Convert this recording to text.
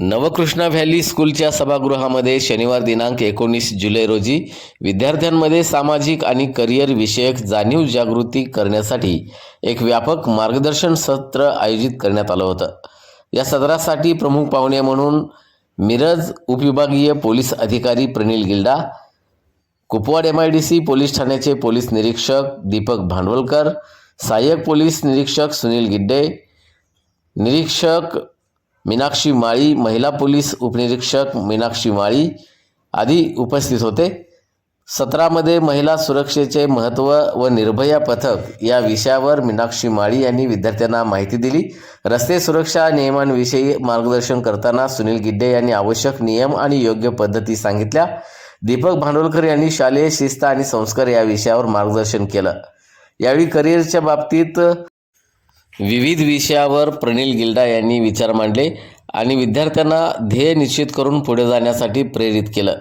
Navkrishna valley स्कूलच्या सभागृहामध्ये शनिवार दिनांक एकोणीस जुलै रोजी विद्यार्थ्यांमध्ये सामाजिक आणि करिअर विषयक जाणीव जागृती करण्यासाठी एक व्यापक मार्गदर्शन सत्र आयोजित करण्यात आलं होतं. या सत्रासाठी प्रमुख पाहुणे म्हणून मिरज उपविभागीय पोलीस अधिकारी Pranil Gilda Kupwad M I D C police ठाण्याचे पोलीस निरीक्षक दीपक भांडवलकर सहाय्यक पोलीस निरीक्षक सुनील गिड्डे निरीक्षक मीनाक्षी माळी महिला पोलीस उपनिरीक्षक मीनाक्षी माळी आदी उपस्थित होते. सत्रामध्ये महिला सुरक्षेचे महत्त्व व निर्भया पथक या विषयावर मीनाक्षी माळी यांनी विद्यार्थ्यांना माहिती दिली. रस्ते सुरक्षा नियमांविषयी मार्गदर्शन करताना सुनील गिड्डे यांनी आवश्यक नियम आणि योग्य पद्धती सांगितल्या. दीपक भांडोलकर यांनी शालेय शिस्त आणि संस्कार या विषयावर मार्गदर्शन केलं. यावेळी करिअरच्या बाबतीत विविध विषयावर प्रणील गिल्डा यांनी विचार मांडले आणि विद्यार्थ्यांना ध्येय निश्चित करून पुढे जाण्यासाठी प्रेरित केलं.